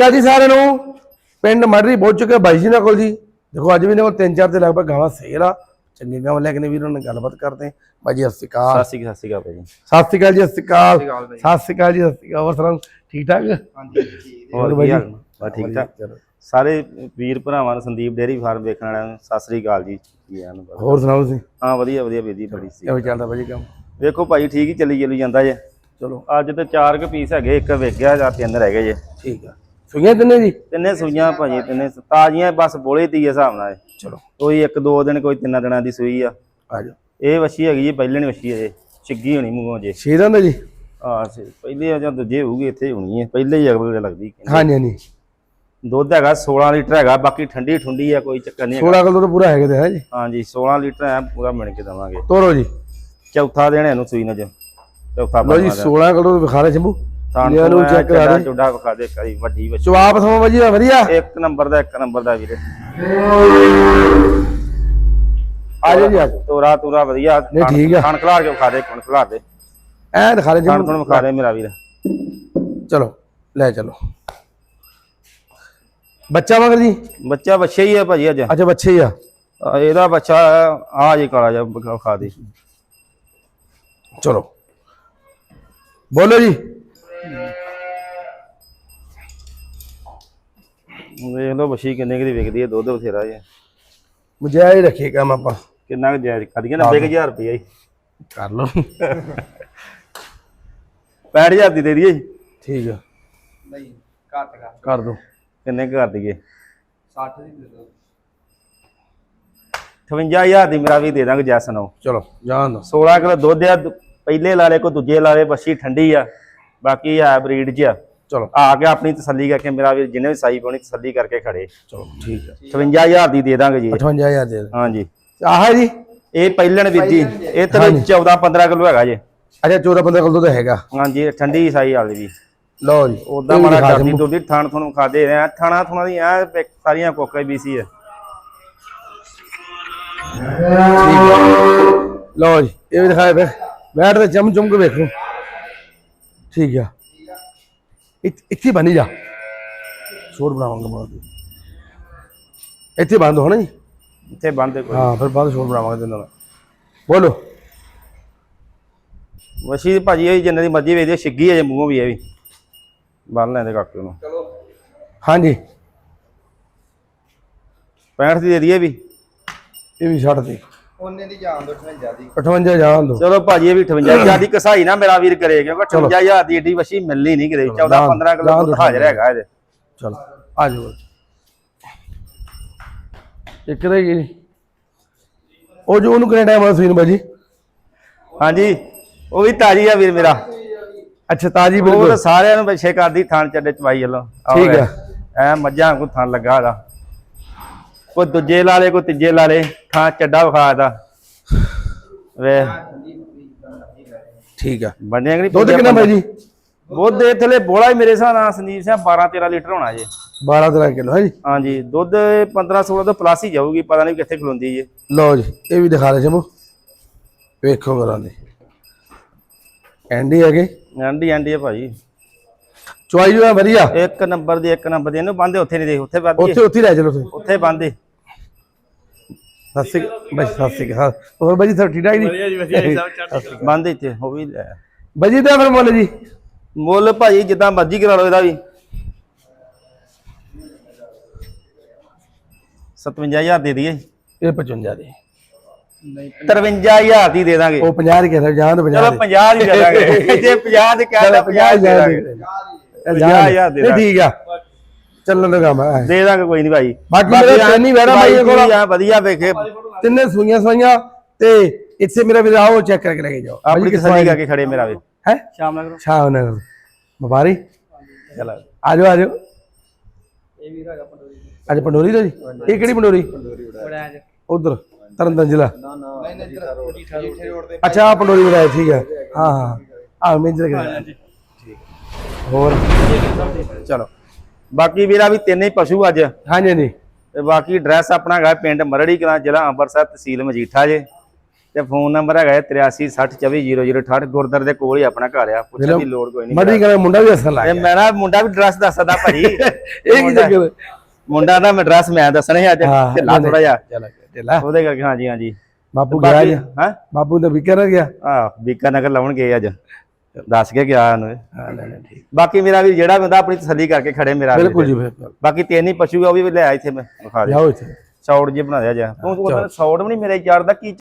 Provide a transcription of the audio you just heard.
ਗੱਲ ਜੀ ਸਾਰਿਆਂ ਨੂੰ? ਪਿੰਡ ਮੜਰੀ ਪਹੁੰਚ ਚੁੱਕੇ ਬਾਈ ਜੀ ਨਾਲ ਕੋਲ ਜੀ। ਦੇਖੋ ਅੱਜ ਵੀ ਨੇ ਕੋਲ ਤਿੰਨ ਚਾਰ ਤੇ ਲਗਭਗ ਗਾਵਾਂ ਸੇਲ ਆ। ਚੰਗੇ ਗਾਵਾਂ ਲੈ ਕੇ ਨੇ ਵੀਰਾਂ ਨਾਲ ਗੱਲਬਾਤ ਕਰਦੇ ਬਾਈ ਜੀ ਸਤਿ ਸ਼੍ਰੀ ਅਕਾਲ। ਸਤਿ ਸ਼੍ਰੀ ਅਕਾਲ ਸਤਿ ਸ਼੍ਰੀ ਅਕਾਲ ਭਾਜੀ ਸਤਿ ਸ਼੍ਰੀ ਅਕਾਲ ਜੀ ਸਤਿ ਸ਼੍ਰੀ ਅਕਾਲ। ਸਤਿ ਸ਼੍ਰੀ ਅਕਾਲ ਜੀ। ਸਤਿ ਸ਼੍ਰੀ ਅਕਾਲ ਹੋਰ ਸੁਣਾਓ ਠੀਕ ਠਾਕ? ਹੋਰ ਬਾਈ ਕੀ ਜੀ? ਬਸ ਠੀਕ ਠਾਕ। ਸਾਰੇ ਵੀਰ ਭਰਾਵਾਂ ਨੂੰ ਸੰਦੀਪ ਡੇਅਰੀ ਫਾਰਮ ਵੇਖਣ ਵਾਲਿਆਂ ਨੂੰ ਸਤਿ ਸ਼੍ਰੀ ਅਕਾਲ ਜੀ। ਹੋਰ ਸੁਣਾਓ ਤੁਸੀਂ? ਹਾਂ ਵਧੀਆ ਵਧੀਆ ਵੀਰ ਜੀ ਬੜੀ ਸੀ ਕਿਵੇਂ ਚੱਲਦਾ ਬਾਈ ਜੀ ਕੰਮ? ਵੇਖੋ ਭਾਈ ਠੀਕ ਹੀ ਚੱਲੀ ਚੱਲੀ ਜਾਂਦਾ ਜੇ। ਚਲੋ। ਅੱਜ ਤੇ ਚਾਰ ਕੁ ਪੀਸ ਹੈਗੇ ਇੱਕ ਵਿਕ ਗਿਆ ਜਾਂ ਤਿੰਨ ਰਹਿ ਗਏ ਜੇ। ਠੀਕ ਆ। ਸੁਣਿਆ ਤਿੰਨੇ ਜੀ ਤਿੰਨੇ ਸੂਈਆਂ ਭਾਜੀ ਤਿੰਨੇ ਤਾਜ਼ੀਆਂ ਬਸ ਬੋਲੇ ਤੀ ਹਿਸਾਬ ਨਾਲ ਇਹ। ਚਲੋ। ਕੋਈ ਇੱਕ ਦੋ ਦਿਨ ਕੋਈ ਤਿੰਨਾਂ ਦਿਨਾਂ ਦੀ ਸੂਈ ਆ। ਆ ਜਾਓ। ਇਹ ਵੱਛੀ ਹੈਗੀ ਜੀ ਪਹਿਲੇ ਨਹੀਂ ਵੱਛੀ ਹੈ ਛਿੱਗੀ ਹੋਣੀ ਮੂੰਹੋਂ ਜੇ। ਸ਼ੇਰਾਂ ਦਾ ਜੀ? ਆ ਪਹਿਲੇ ਆ ਜਾਂ ਦੂਜੇ ਹੋਊਗੀ ਇੱਥੇ ਹੋਣੀ ਹੈ ਪਹਿਲੇ ਹੀ ਅਗਲੇ ਲੱਗਦੀ ਹਾਂਜੀ ਹਾਂਜੀ। ਦੁੱਧ ਹੈਗਾ 16 ਲੀਟਰ ਹੈਗਾ ਬਾਕੀ ਠੰਡੀ ਠੁੰਡੀ ਆ ਕੋਈ ਚੱਕਰ ਨਹੀਂ ਹੈਗਾ। 16 ਕਿਲੋ ਤਾਂ ਪੂਰਾ ਹੈਗੇ ਤੇ ਹੈ ਜੀ। ਹਾਂਜੀ 16 ਲੀਟਰ ਐ ਪੂਰਾ ਮਿਣ ਕੇ ਦਵਾਂਗੇ। ਤੋਰੋ ਜੀ। ਚੌਥਾ ਦਿਨ ਇਹਨੂੰ ਸੂਈ ਨਾ ਜੋ। ਚੌਥਾ ਲੋ ਜੀ 16 ਕਿਲੋ ਵਿਖਾ ਰਹੇ ਸ਼ੰਭੂ। ਲਿਆ ਨੂੰ ਚੈੱਕ ਕਰਾ ਦੇ। ਚੁੱਡਾ ਵਿਖਾ ਦੇ ਕਰੀ ਵੱਡੀ ਵੱਡੀ। ਜਵਾਬ ਸਮਾਂ ਬਾਜੀ ਦਾ ਵਧੀਆ। ਇੱਕ ਨੰਬਰ ਦਾ ਇੱਕ ਨੰਬਰ ਦਾ ਵੀਰੇ। ਆ ਜਾਓ ਜੀ ਆ ਜਾਓ। ਤੋਰਾ ਤੋਰਾ ਵਧੀਆ। ਨਹੀਂ, ਠੀਕ ਆ। ਖਾਣ ਖਲਾਰ ਕੇ ਵਿਖਾ ਦੇ ਖਾਣ ਖਲਾਰ ਦੇ। ਐ ਦਿਖਾ ਰਹੇ ਖਾਣ ਜੀ ਖੁਣ ਵਿਖਾ ਦੇ ਮੇਰਾ ਵੀਰ। ਚਲੋ ਲੈ ਚਲੋ। ਬੱਚਾ ਮਗਰ ਜੀ? ਬੱਚਾ ਬੱਚਾ ਹੀ ਹੈ ਭਾਜੀ ਅੱਜ। ਅੱਛਾ ਬੱਚੇ ਹੀ ਆ। ਆ, ਇਹਦਾ ਬੱਚਾ ਆ ਜੇ ਕਾਲਾ ਜਾ ਵਿਖਾ ਦੇ। ਚਲੋ। ਬੋਲੋ ਜੀ। ਵੇਖ ਲਓ ਬੱਛੀ ਕਿੰਨੇ ਕੁ ਦੀ ਵਿਕਦੀ ਹੈ ਦੁੱਧ ਬਥੇਰਾ ਹੀ ਰੱਖੀਏ ਕੰਮ ਆਪਾਂ। ਕਿੰਨਾ ਕੁ ਜਾਇਜ਼ ਕਰੀਏ 90000 ਰੁਪਏ ਜੀ। ਕਰ ਲਓ। 65000 ਦੀ ਦੇ ਦਈਏ ਜੀ। ਠੀਕ ਆ। ਨਹੀਂ ਘੱਟ ਕਰ ਕਰ ਦੋ ਕਿੰਨੇ ਕੁ ਕਰ ਦਈਏ 60 ਦੀ ਦੇ ਦਿਓ। 58000 ਦੀ ਮੇਰਾ ਵੀ ਦੇ ਦਾਂਗੇ ਜੈਸ ਨੂੰ। ਚਲੋ ਜਾਣ ਦੋ 16 ਕਿਲੋ ਦੁੱਧ ਆ ਦੁ- ਪਹਿਲੇ ਲਾਲੇ ਕੋ ਦੂਜੇ ਲਾਲੇ ਬੱਛੀ ਠੰਡੀ ਆ। ਬਾਕੀ ਆ ਬਰੀਡ ਚ ਆ ਚਲੋ। ਆ ਕੇ ਆਪਣੀ ਤਸੱਲੀ ਕਰਕੇ ਮੇਰਾ ਵੀਰ ਜਿਹਨੇ ਵੀ ਸਾਈ ਪਾਉਣੀ ਤਸੱਲੀ ਕਰਕੇ ਖੜੇ। ਚਲੋ ਠੀਕ ਆ। 58000 ਦੀ ਦੇ ਦਾਂਗੇ ਜੀ। 58000 ਦੇ। ਹਾਂਜੀ। ਆਹ ਜੀ? ਇਹ ਪਹਿਲਣ ਜੀ। ਇਹ ਤੇ 14 15 ਕਿਲੋ ਹੈਗਾ ਜੇ। ਅੱਛਾ 14 15 ਕਿਲੋ ਤਾਂ ਹੈਗਾ। ਹਾਂਜੀ ਠੰਡੀ ਸਾਈ ਵਾਲੀ ਵੀ। ਲਓ ਜੀ ਉਦਾਂ ਵੀ ਦਿਖਾ ਕਰਦੀ। ਦੁੱਧੀ ਥਾਣ ਤੁਹਾਨੂੰ ਖਾਦੇ ਆ। ਥਾਣਾ ਥੁਣਾ ਦੀ ਆ ਸਾਰੀਆਂ ਕੋਕਾ ਬੀਸੀ ਆ ਲਓ ਜੀ ਇਹ ਵੀ ਦਿਖਾਇਆ ਫਿਰ। ਬੈਠ ਤੇ ਚਮ ਚਮ ਕੇ ਵੇਖੋ। ਠੀਕ ਆ। ਇੱਥੇ ਇੱਥੇ ਬਣੀ ਜਾ। ਸ਼ੋਰ ਬਣਾਵਾਂਗੇ ਬਾਅਦ। ਇੱਥੇ ਬੰਦ ਹੋਣਾ ਜੀ? ਇੱਥੇ ਬੰਦੇ ਕੋਈ। ਹਾਂ ਫਿਰ ਬਾਅਦ ਸ਼ੋਰ ਬਣਾਵਾਂਗੇ ਤੇ ਨਾਲ। ਬੋਲੋ। ਵਸ਼ੀ ਦੀ ਭਾਜੀ ਇਹ ਜਿੰਨੇ ਦੀ ਮਰਜ਼ੀ ਵੇਚਦੇ ਛਿੱਗੀ ਹੈ ਜੇ ਮੂੰਹੋਂ ਵੀ ਇਹ ਵੀ। ਬੰਨ ਲੈਂਦੇ ਕਾਕੇ ਨੂੰ। ਚਲੋ। ਹਾਂਜੀ। 65 ਦੀ ਦੇ ਦਈਏ ਵੀ। ਇਹ ਵੀ ਛੱਡ ਦੇ। ਉਹਨੇ ਦੀ ਜਾਨ ਦੋ 58 ਦੀ। 58 ਜਾਣ ਦੋ। ਚਲੋ ਭਾਜੀ ਇਹ ਵੀ 58000 ਦੀ ਕਸਾਈ ਨਾ ਮੇਰਾ ਵੀਰ ਕਰੇ ਕਿਉਂਕਿ 58000 ਦੀ ਏਡੀ ਵਸ਼ੀ ਮਿਲਣੀ ਨਹੀਂ ਕਿਤੇ। 14 ਜਾਣ- 15 ਕਿਲੋ ਦੁੱਧ। ਹਾਜ਼ਰ ਹੈਗਾ ਇਹਦੇ। ਚਲੋ ਆ ਜਾਓ ਇੱਕ ਰਹਿ ਗਈ ਉਹ ਜੋ ਉਹਨੂੰ ਕਿੰਨਾ ਟਾਈਮ ਆ ਸੂਈ ਨੂੰ ਬਾਜੀ? ਹਾਂਜੀ ਉਹ ਵੀ ਤਾਜੀ ਆ ਵੀਰ ਮੇਰਾ। ਅੱਛਾ ਤਾਜੀ ਉਹ ਬਿਲਕੁਲ। ਤਾਂ ਸਾਰਿਆਂ ਨੂੰ ਪਿੱਛੇ ਕਰਦੀ ਥਾਣ ਚੱਡੇ ਚਵਾਈ ਵੱਲੋਂ। ਠੀਕ ਆ। ਐ ਮੱਝਾਂ ਕੋ ਥਾਣ ਲੱਗਾ ਕੋਈ ਦੂਜੇ ਲਾਲੇ ਕੋਈ ਤੀਜੇ ਲਾਲੇ ਥਾਂ ਚੱਡਾ ਵਿਖਾ ਦਾ ਵੇ। ਠੀਕ ਆ। ਬਣਿਆ ਕਿ ਨਹੀਂ? ਦੁੱਧ ਕਿੰਨਾ ਬਾਈ ਜੀ? ਦੁੱਧ ਥਲੇ ਬੋਲਾ ਹੀ ਮੇਰੇ ਹਿਸਾਬ ਨਾਲ ਸੰਦੀਪ ਸਿੰਘ 12 13 ਲੀਟਰ ਹੋਣਾ ਜੇ। 12 13 ਕਿਲੋ ਹੈ ਜੀ? ਹਾਂਜੀ ਦੁੱਧ 15 16 ਤੋਂ ਪਲੱਸ ਹੀ ਜਾਊਗੀ ਪਤਾ ਨਹੀਂ ਕਿੱਥੇ ਖਲੋਂਦੀ ਜੇ। ਲਓ ਜੀ ਇਹ ਵੀ ਦਿਖਾ ਰਹੇ ਸ਼ਮੂ ਵੇਖੋ ਕਰਾਂ ਦੇ ਐਂਡੀ ਹੈਗੇ? ਐਂਡੀ ਐਂਡੀ ਹੈ ਭਾਜੀ। ਚੁਆਈ ਜੋ ਹੈ ਵਧੀਆ। ਇੱਕ ਨੰਬਰ ਦੀ ਇੱਕ ਨੰਬਰ ਦੀ। ਇਹਨੂੰ ਬੰਦੇ ਉੱਥੇ ਨਹੀਂ ਦੇ ਉੱਥੇ ਬੰਦੇ ਉੱਥੇ ਉੱਥੇ ਹੀ ਲੈ ਚਲੋ ਤੁਸੀਂ। ਉੱਥੇ ਬੰਦੇ ਅਕਾਲ ਬਾਈ ਸ੍ਰੀ ਅਕਾਲ। ਹੋਰ ਬਾਈ ਜੀ ਸਭ ਠੀਕ ਠਾਕ ਜੀ? ਵਧੀਆ ਜੀ ਵਧੀਆ ਬੰਦੇ ਇੱਥੇ ਉਹ ਵੀ ਲੈ ਬਾਈ ਜੀ ਦਾ ਫਿਰ ਮੁੱਲ ਜੀ? ਮੁੱਲ ਭਾਜੀ ਜਿੱਦਾਂ ਮਰਜ਼ੀ ਕਰਾ ਲਓ ਇਹਦਾ ਵੀ। 57000 ਦੇ ਦਈਏ। ਇਹ 55 ਦੇ। 53000 ਦੀ ਦੇ ਦਾਂਗੇ। ਉਹ 50 ਦੇ ਕਹਿੰਦਾ ਜਾਨ 50 ਚਲੋ 50 ਦੀ। ਦੇ ਦਾਂਗੇ। ਜੇ 50 ਦੀ ਕਹਿੰਦਾ 50 ਦੇ ਦਾਂਗੇ। ਦੇ ਨਹੀਂ ਠੀਕ ਆ। ਚੱਲਣ ਦਾ ਕੰਮ ਹੈ ਦੇ ਦਾਂਗੇ ਕੋਈ ਨਹੀਂ ਭਾਈ। ਬਾਕੀ ਮੇਰਾ ਚੈਨੀ ਵੈਰਾ ਬਾਈ ਕੋਲ ਆ। ਵਧੀਆ ਵੇਖੇ। ਤਿੰਨੇ ਸੂਈਆਂ ਸੂਈਆਂ ਤੇ ਇੱਥੇ ਮੇਰਾ ਵੀਰ ਆਓ ਚੈੱਕ ਕਰਕੇ ਲੈ ਕੇ ਜਾਓ। ਆਪਣੀ ਤਸੱਲੀ ਕਰਕੇ ਖੜੇ ਮੇਰਾ ਵੀ ਹੈ? ਸ਼ਾਮ ਨਾਲ ਕਰੋ ਸ਼ਾਮ ਨਗਰ ਵਪਾਰੀ? ਚਲੋ ਆ। ਜਾਓ ਆ ਜਾਓ ਇਹ ਵੀ ਹੈਗਾ ਪੰਡੋਰੀ। ਅੱਜ ਪੰਡੋਰੀ ਦਾ ਜੀ? ਇਹ ਕਿਹੜੀ ਪੰਡੋਰੀ? ਜ ਉਧਰ ਤਰਨਤਨ ਜ਼ਿਲ੍ਹਾ। ਨਾ ਨਾ ਨਹੀਂ ਨਹੀਂ ਅੱਛਾ ਪੰਡੋਰੀ ਹੈ, ਠੀਕ ਹੈ। ਹਾਂ ਹਾਂ। ਆ ਮੇਜਰ ਕਰ। ਠੀਕ ਹੋਰ? ਚਲੋ। ਬਾਕੀ ਵੀਰਾ ਵੀ ਤਿੰਨੇ ਹੀ ਪਸ਼ੂ ਅੱਜ। ਹਾਂਜੀ ਹਾਂਜੀ। ਤੇ ਬਾਕੀ ਐਡਰੈਸ ਆਪਣਾ ਹੈਗਾ ਪਿੰਡ ਮਰੜੀ ਕਲਾਂ ਜ਼ਿਲ੍ਹਾ ਅੰਮ੍ਰਿਤਸਰ ਤਹਿਸੀਲ ਮਜੀਠਾ ਜੇ। ਤੇ ਫੋਨ ਨੰਬਰ ਹੈਗਾ 8360240068 ਗੁਰਦਰ ਦੇ ਕੋਲ ਹੀ ਆਪਣਾ ਘਰ ਆ ਪੁੱਛਣ ਦੀ ਲੋੜ ਕੋਈ ਨਹੀਂ ਮੜੀ ਕਰੇ ਮੁੰਡਾ ਵੀ ਹੱਸਣ ਲੱਗ ਇਹ ਮੈਂ ਨਾ ਮੁੰਡਾ ਵੀ ਐਡਰੈਸ ਦੱਸਦਾ ਭਾਜੀ। ਇਹ ਕੀ ਹੈ? ਮੁੰਡਾ ਦਾ ਐਡਰੈਸ ਮੈਂ ਦੱਸਣਾ ਸੀ ਅੱਜ। ਹਾਂ, ਢਿੱਲਾ ਥੋੜਾ ਜਿਹਾ। ਚੱਲ ਉਹਦੇ ਕਰਕੇ ਹਾਂਜੀ ਹਾਂਜੀ। ਬਾਪੂ ਗਿਆ ਜੀ ਹਾਂ? ਬਾਪੂ ਦਾ ਵਿਕਰ ਗਿਆ। ਆ ਬੀਕਾ ਨਗਰ ਲਾਉਣ ਗਏ ਅੱਜ। ਦੱਸ ਕੇ ਗਿਆ ਉਹਨੂੰ। ਹਾਂ ਨਹੀਂ ਠੀਕ। ਬਾਕੀ ਮੇਰਾ ਵੀ ਜਿਹੜਾ ਬੰਦਾ ਆਪਣੀ ਤਸੱਲੀ ਕਰਕੇ ਖੜੇ ਮੇਰਾ ਵੀਰ। ਬਿਲਕੁਲ ਜੀ ਬਿਲਕੁਲ। ਬਾਕੀ ਤਿੰਨ ਹੀ ਪਸ਼ੂ ਆ ਉਹ ਵੀ ਲੈ ਆ ਇੱਥੇ ਮੈਂ ਵਿਖਾ ਦੇ। ਜਾਓ ਇੱਥੇ। ਸੌੜ ਜੀ ਬਣਾ ਦਿਆ ਜਾ। ਤੂੰ ਉਹ ਸੌੜ ਵੀ ਨਹੀਂ ਮੇਰੇ ਯਾਰ ਦਾ ਕੀ